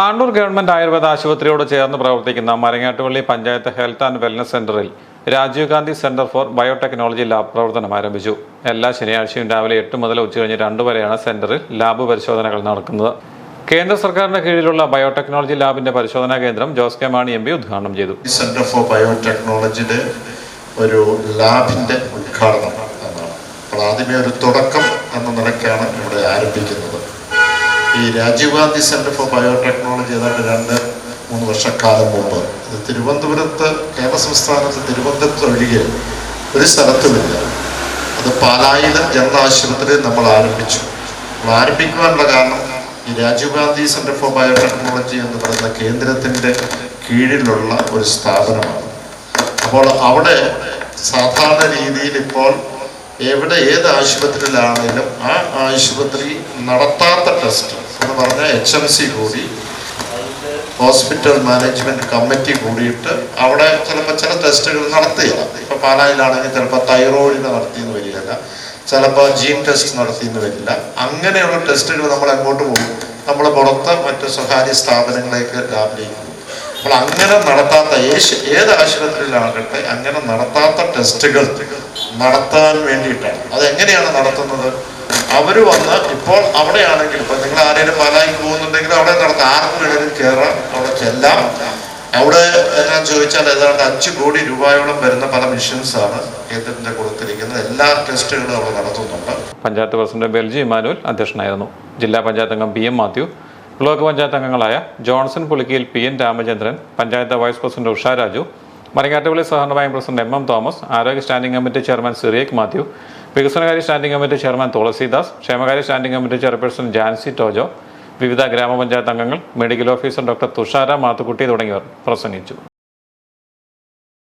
Andoor government Ayurveda ആശുപത്രിയോട് ചേർന്ന് പ്രവർത്തിക്കുന്ന Marangattupally panchayat health and wellness സെന്ററിൽ Rajiv Gandhi centre for biotechnology lab പ്രവർത്തനം ആരംഭിച്ചു. എല്ലാ ശനിയാഴ്ചയും രാവിലെ എട്ട് മുതൽ ഉച്ചകഴിഞ്ഞ് രണ്ട് വരെയാണ് സെന്ററിൽ ലാബ് പരിശോധനകൾ നടക്കുന്നത്. കേന്ദ്ര സർക്കാരിന്റെ കീഴിലുള്ള ബയോടെക്നോളജി ലാബിന്റെ പരിശോധനാ കേന്ദ്രം Jose K Mani M P ഉദ്ഘാടനം ചെയ്തു. സെന്റർ ഫോർ ബയോടെക്നോളജിയുടെ ഒരു ലാബിന്റെ ഉദ്ഘാടനം ഒരു തുടക്കം എന്ന നിലയ്ക്കാണ് ഇവിടെ ആരംഭിക്കുന്നത്. ഈ Rajiv Gandhi centre for biotechnology ഏതാണ്ട് രണ്ട് മൂന്ന് വർഷക്കാലം മുമ്പ്. ഇത് തിരുവനന്തപുരത്ത് കേരള സംസ്ഥാനത്ത് തിരുവനന്തപുരത്ത് ഒഴികെ ഒരു സ്ഥലത്തുമില്ല. അത് പാലായിലെ ജനറൽ ആശുപത്രിയിൽ നമ്മൾ ആരംഭിച്ചു. നമ്മൾ ആരംഭിക്കുവാനുള്ള കാരണം ഈ Rajiv Gandhi centre for biotechnology എന്ന് പറയുന്ന കേന്ദ്രത്തിന്റെ കീഴിലുള്ള ഒരു സ്ഥാപനമാണ്. അപ്പോൾ അവിടെ സാധാരണ രീതിയിൽ ഇപ്പോൾ എവിടെ ഏത് ആശുപത്രിയിലാണെങ്കിലും ആ ആശുപത്രി നടത്താത്ത ടെസ്റ്റ് എന്ന് പറഞ്ഞാൽ എച്ച് എം സി കൂടി ഹോസ്പിറ്റൽ മാനേജ്മെന്റ് കമ്മിറ്റി കൂടിയിട്ട് അവിടെ ചിലപ്പോൾ ചില ടെസ്റ്റുകൾ നടത്തുകയില്ല ഇപ്പൊ പാലായിലാണെങ്കിൽ ചിലപ്പോൾ തൈറോയിഡിന് നടത്തിയെന്ന് വരികയില്ല. ചിലപ്പോൾ ജീൻ ടെസ്റ്റ് നടത്തിയെന്ന് വരില്ല. അങ്ങനെയുള്ള ടെസ്റ്റുകൾ നമ്മൾ എങ്ങോട്ട് പോകും? നമ്മൾ പുറത്ത് മറ്റ് സ്വകാര്യ സ്ഥാപനങ്ങളിലേക്ക് ലാബിലേക്ക് അപ്പോൾ അങ്ങനെ നടത്താത്ത ഏത് ആശുപത്രിയിലാകട്ടെ അങ്ങനെ നടത്താത്ത ടെസ്റ്റുകൾ നടത്താൻ വേണ്ടിയിട്ടാണ്. അതെങ്ങനെയാണ് നടത്തുന്നത്? അവർ വന്ന് ഇപ്പോൾ അവിടെയാണെങ്കിൽ ഇപ്പൊ നിങ്ങൾ ആരെങ്കിലും പാലായിക്ക് പോകുന്നുണ്ടെങ്കിൽ അവിടെ നടത്താം ആർക്കും വേണമെങ്കിലും കയറാം അവിടെ ചെല്ലാം. അവിടെ എന്നാ ചോദിച്ചാൽ ഏതാണ്ട് അഞ്ച് കോടി രൂപയോളം വരുന്ന പല മിഷൻസ് ആണ് കേന്ദ്രത്തിന്റെ കൊടുത്തിരിക്കുന്നത്. എല്ലാ ടെസ്റ്റുകളും അവിടെ നടത്തുന്നുണ്ട്. പഞ്ചായത്ത് പ്രസിഡന്റ് ബെൽജി ഇമാനുവൽ അധ്യക്ഷനായിരുന്നു. ജില്ലാ പഞ്ചായത്ത് അംഗം P M Mathew block panchayat അംഗങ്ങളായ Johnson Pulikkiyil P N Ramachandran panchayat vice president Usha Raju Marangattupally സഹകരണ bank president M M Thomas ആരോഗ്യ standing committee chairman Cyriac Mathew വികസനകാര്യ സ്റ്റാൻഡിംഗ് കമ്മിറ്റി ചെയർമാൻ തുളസിദാസ് ക്ഷേമകാര്യ standing committee chairperson Jancy Tojo വിവിധ ഗ്രാമപഞ്ചായത്ത് അംഗങ്ങൾ medical officer doctor Thushara Mathukutty തുടങ്ങിയവർ പ്രസംഗിച്ചു.